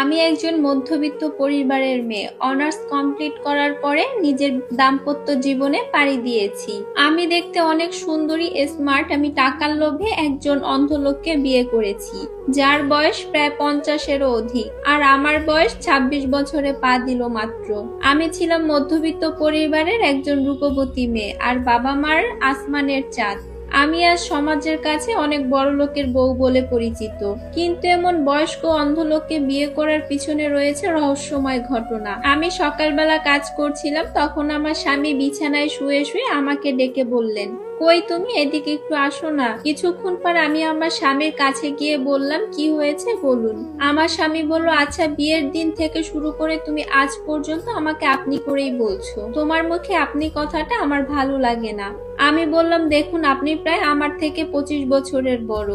আমি একজন মধ্যবিত্ত পরিবারের মেয়ে। অনার্স কমপ্লিট করার পরে নিজের দাম্পত্য জীবনে পাড়ি দিয়েছি। আমি দেখতে অনেক সুন্দরী, স্মার্ট, আমি টাকার লোভে একজন অন্ধ লোককে বিয়ে করেছি। যার বয়স প্রায় পঞ্চাশেরও অধিক, আর আমার বয়স ২৬ বছরে পা দিল মাত্র। আমি ছিলাম মধ্যবিত্ত পরিবারের একজন রূপবতী মেয়ে, আর বাবা মার আসমানের চাঁদ। আমি আজ সমাজের কাছে অনেক বড় লোকের বউ বলে পরিচিত। কিন্তু এমন বয়স্ক অন্ধ লোককে বিয়ে করার পিছনে রয়েছে রহস্যময় ঘটনা। আমি সকালবেলা কাজ করছিলাম, তখন আমার স্বামী বিছানায় শুয়ে শুয়ে আমাকে ডেকে বললেন, কই তুমি? এদিকে একটু আসো না। কিছুক্ষণ পর আমি আমার স্বামীর কাছে গিয়ে বললাম, কি হয়েছে বলুন? আমার স্বামী বলল আচ্ছা বিয়ের দিন থেকে শুরু করে তুমি আজ পর্যন্ত আমাকে আপনি করেই বলছো। তোমার মুখে আপনি কথাটা আমার ভালো লাগে না। আমি বললাম, দেখুন, আপনি প্রায় আমার থেকে পঁচিশ বছরের বড়।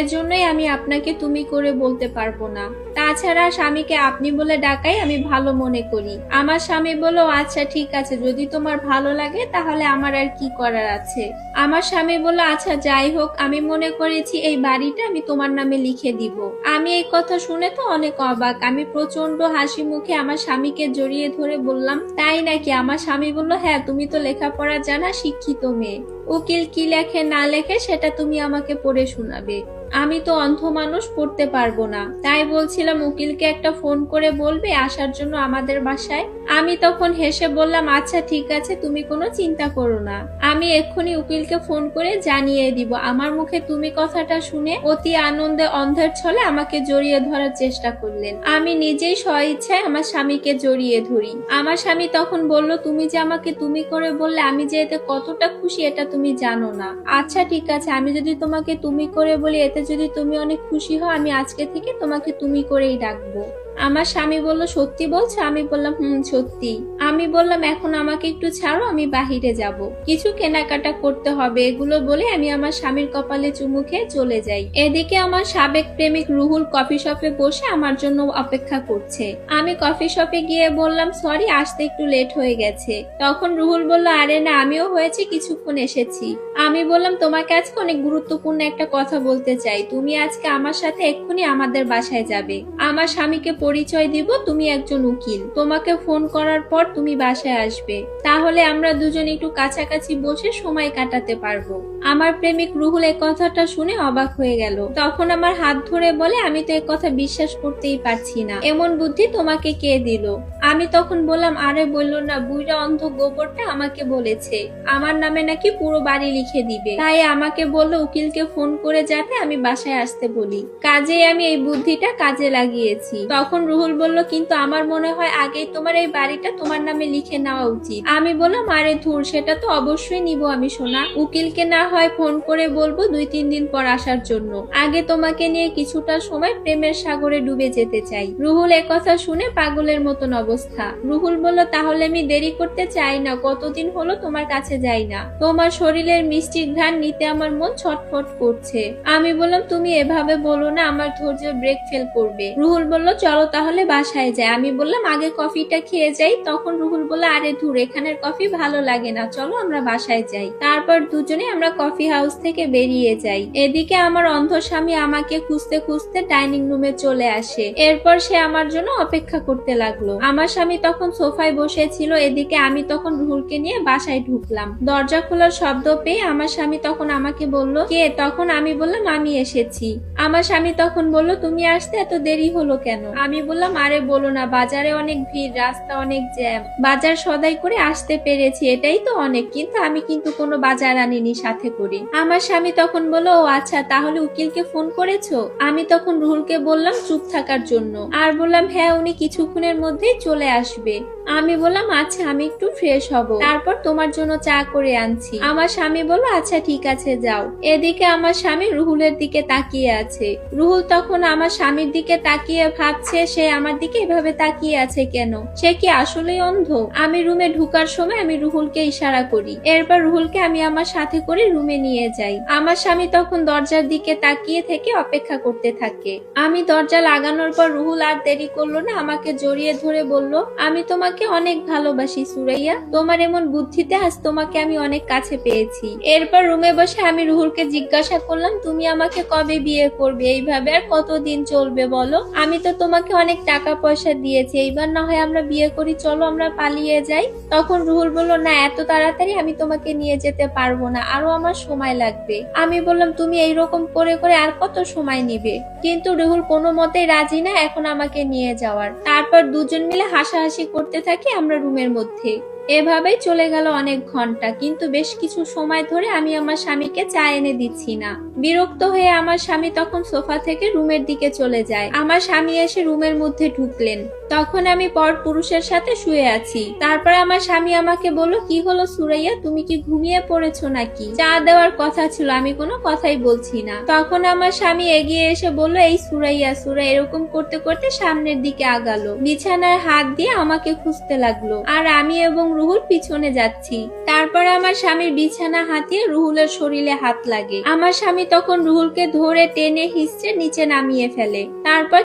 এজন্যই আমি আপনাকে তুমি করে বলতে পারব না। তাছাড়া স্বামীকে আপনি বলে ডাকাই আমি ভালো মনে করি। আমার স্বামী বলো আচ্ছা ঠিক আছে, যদি তোমার ভালো লাগে, তাহলে আমার আর কি করার আছে? আমার স্বামী বলো আচ্ছা যাই হোক, আমি মনে করেছি এই বাড়িটা আমি তোমার নামে লিখে দিব। আমি এই কথা শুনে তো অনেক অবাক। আমি প্রচণ্ড হাসি মুখে আমার স্বামীকে জড়িয়ে ধরে বললাম, তাই নাকি? আমার স্বামী বলল হ্যাঁ তুমি তো লেখাপড়া জানা শিক্ষিত মেয়ে। উকিল কি লেখে, না লেখে, সেটা তুমি আমাকে পড়ে শোনাবে। আমি তো অন্ধ মানুষ, পড়তে পারব না। তাই বলছিলাম, উকিলকে একটা ফোন করে বলবে, আসার জন্য আমাদের বাসায়। আমি তখন হেসে বললাম আচ্ছা ঠিক আছে, তুমি কোনো চিন্তা করো না। আমি এক্ষুনি উকিলকে ফোন করে জানিয়ে দিব। আমার মুখে তুমি কথাটা শুনে অতি আনন্দে অন্ধের ছলে আমাকে জড়িয়ে ধরার চেষ্টা করলেন। আমি নিজেই স্ব ইচ্ছায় আমার স্বামীকে জড়িয়ে ধরি। আমার স্বামী তখন বলল, তুমি যে আমাকে তুমি করে বললে, আমি যে এতে কতটা খুশি, এটা তুমি জানো না। আচ্ছা ঠিক আছে, আমি যদি তোমাকে তুমি করে বলি, এতে যদি তুমি অনেক খুশি হও, আমি আজকে থেকে তোমাকে তুমি করেই ডাকবো। আমার স্বামী বলল, সত্যি বলছো? আমি বললাম, হুম, সত্যি। আমি বললাম, এখন আমাকে একটু ছাড়ো, আমি বাহিরে যাব। কিছু কেনাকাটা করতে হবে। এগুলো বলে আমি আমার স্বামীর কপালে চুমু খেয়ে চলে যাই। এদিকে আমার সাবেক প্রেমিক রুহুল কফি শপে বসে আমার জন্য অপেক্ষা করছে। আমি কফি শপে গিয়ে বললাম, সরি, আসতে একটু লেট হয়ে গেছে। তখন রুহুল বলল, আরে না, আমিও হয়েছে, কিছুক্ষণ এসেছি। আমি বললাম, তোমাকে আজকে অনেক গুরুত্বপূর্ণ একটা কথা বলতে চাই। তুমি আজকে আমার সাথে এক্ষুনি আমাদের বাসায় যাবে। আমার স্বামীকে পরিচয় দিব, তুমি একজন উকিল। তোমাকে ফোন করার পর তুমি বাসায় আসবে। তাহলে আমরা দুজন একটু কাছাকাছি বসে সময় কাটাতে পারব। আমার প্রেমিক রুহুল এই কথাটা শুনে অবাক হয়ে গেল। তখন আমার হাত ধরে বলে, আমি তো এ কথা বিশ্বাস করতেই পারছি না। এমন বুদ্ধি তোমাকে কে দিল? আমি তখন বললাম, আরে বলল না বুইরা অন্ধ গোবরটা আমাকে বলেছে। আমার নামে নাকি পুরো বাড়ি লিখে দিবে। তাই আমাকে বলল, উকিলকে ফোন করে যাতে আমি বাসায় আসতে বলি। কাজে আমি এই বুদ্ধিটা কাজে লাগিয়েছি। তখন রুহুল বলল, কিন্তু আমার মনে হয় আগেই তোমার এই বাড়িটা তোমার নামে লিখে নেওয়া উচিত। আমি বললাম, আরে ধুর, সেটা তো অবশ্যই নিব আমি শোনা উকিলকে না হয় ফোন করে বলব দুই, তিন দিন পর আসার জন্য। আগে তোমাকে নিয়ে কিছুটা সময় প্রেমের সাগরে ডুবে যেতে চাই। রুহুল কথা শুনে পাগলের মতন অবস্থা। রুহুল বলল, তাহলে আমি দেরি করতে চাই না, কতদিন হলো তোমার কাছে যাই না। তোমার শরীরের মিষ্টি ঘ্রাণ নিতে আমার মন ছটফট করছে। আমি বললাম, তুমি এভাবে বলো না, আমার ধৈর্য ব্রেক ফেল করবে। রুহুল বলল, চলো তাহলে বাসায় যাই আমি বললাম, আগে কফিটা খেয়ে যাই। তখন রুহুল বলল, আরে ধুর, এখানের কফি ভালো লাগে না। চলো আমরা বাসায় যাই। তারপর দুজনে আমরা কফি হাউস থেকে বেরিয়ে যাই। এদিকে আমার অন্ধ স্বামী আমাকে খুঁজতে খুঁজতে ডাইনিং রুমে চলে আসে। এরপর সে আমার জন্য অপেক্ষা করতে লাগল। আমার স্বামী তখন সোফায় বসেছিল। এদিকে আমি তখন রুহুলকে নিয়ে বাসায় ঢুকলাম। দরজা খোলার শব্দ পেয়ে আমার স্বামী তখন আমাকে বলল, কে? তখন আমি বললাম, আমি এসেছি। আমার স্বামী তখন বলল, তুমি আসতে এত দেরি হলো কেন? আমি বললাম, আরে বলো না, বাজারে অনেক ভিড়, রাস্তা অনেক জ্যাম। বাজার সদাই করে আসতে পেরেছি, এটাই তো অনেক। কিন্তু আমি কিন্তু কোনো বাজার আনিনি সাথে করে। আমার স্বামী তখন বলো ও আচ্ছা তাহলে উকিলকে ফোন করেছ? আমি তখন রুহুলকে বললাম, চুপ থাকার জন্য। আর বললাম হ্যাঁ উনি কিছুক্ষণের মধ্যেই চলে আসবে। আমি বললাম আচ্ছা আমি একটু ফ্রেশ হব। তারপর তোমার জন্য চা করে আনছি। আমার স্বামী বলল আচ্ছা ঠিক আছে, যাও। এদিকে আমার স্বামী রুহুলের দিকে তাকিয়ে আছে। রুহুল তখন আমার স্বামীর দিকে তাকিয়ে ভাবছে, সে আমার দিকে এভাবে তাকিয়ে আছে কেন? সে কি আসলেই অন্ধ? আমি রুমে ঢুকার সময় আমি রুহুলকে ইশারা করি। এরপর রুহুলকে আমি আমার সাথে করে রুমে নিয়ে যাই। আমার স্বামী তখন দরজার দিকে তাকিয়ে থেকে অপেক্ষা করতে থাকে। আমি দরজা লাগানোর পর রুহুল আর দেরি করল না, আমাকে জড়িয়ে ধরে বলল, আমি তোমাকে তোমাকে অনেক ভালোবাসি, সুরাইয়া। তোমার এমন বুদ্ধিতে আজ তোমাকে আমি অনেক কাছে পেয়েছি। এরপর রুমে বসে আমি রুহুলকে জিজ্ঞাসা করলাম, তুমি আমাকে কবে বিয়ে করবে? এইভাবে আর কতদিন চলবে বলো? আমি তো তোমাকে অনেক টাকা পয়সা দিয়েছি, এইবার না হয় আমরা বিয়ে করি, চলো আমরা পালিয়ে যাই। তখন রুহুল বলল, না, এত তাড়াতাড়ি আমি তোমাকে নিয়ে যেতে পারব না, আরও আমার সময় লাগবে। আমি বললাম, তুমি এইরকম করে করে আর কত সময় নিবে? কিন্তু রুহুল কোনো মতেই রাজি না এখন আমাকে নিয়ে যাওয়ার। তারপর দুজন মিলে হাসাহাসি করতে থাকি আমরা রুমের মধ্যে। এভাবেই চলে গেল অনেক ঘণ্টা, কিন্তু বেশ কিছু সময় ধরে আমি আমার স্বামীকে চা এনে দিচ্ছি না। বিরক্ত হয়ে আমার স্বামী তখন সোফা থেকে রুমের দিকে চলে যায়। আমার স্বামী এসে রুমের মধ্যে ঢুকলেন। তখন আমি পর পুরুষের সাথে শুয়ে আছি। তারপর আমার স্বামী আমাকে বলল, কি হলো সুরাইয়া? তুমি কি ঘুমিয়ে পড়েছো নাকি? চা দেওয়ার কথা ছিল, আমি কোনো কথাই বলছি না। তখন আমার স্বামী এগিয়ে এসে বলল, এই সুরাইয়া, সুরা এরকম করতে করতে সামনের দিকে আগালো। বিছানার হাত দিয়ে আমাকে খুঁজতে লাগল। আর আমি এবং রুহুল পিছনে যাচ্ছি। তারপর আমার স্বামীর বিছানা হাতিয়ে রুহুলের শরীরে হাত লাগে। আমার স্বামী তখন রুহুলকে ধরে টেনে হিসড়ে নিচে নামিয়ে ফেলে। তারপর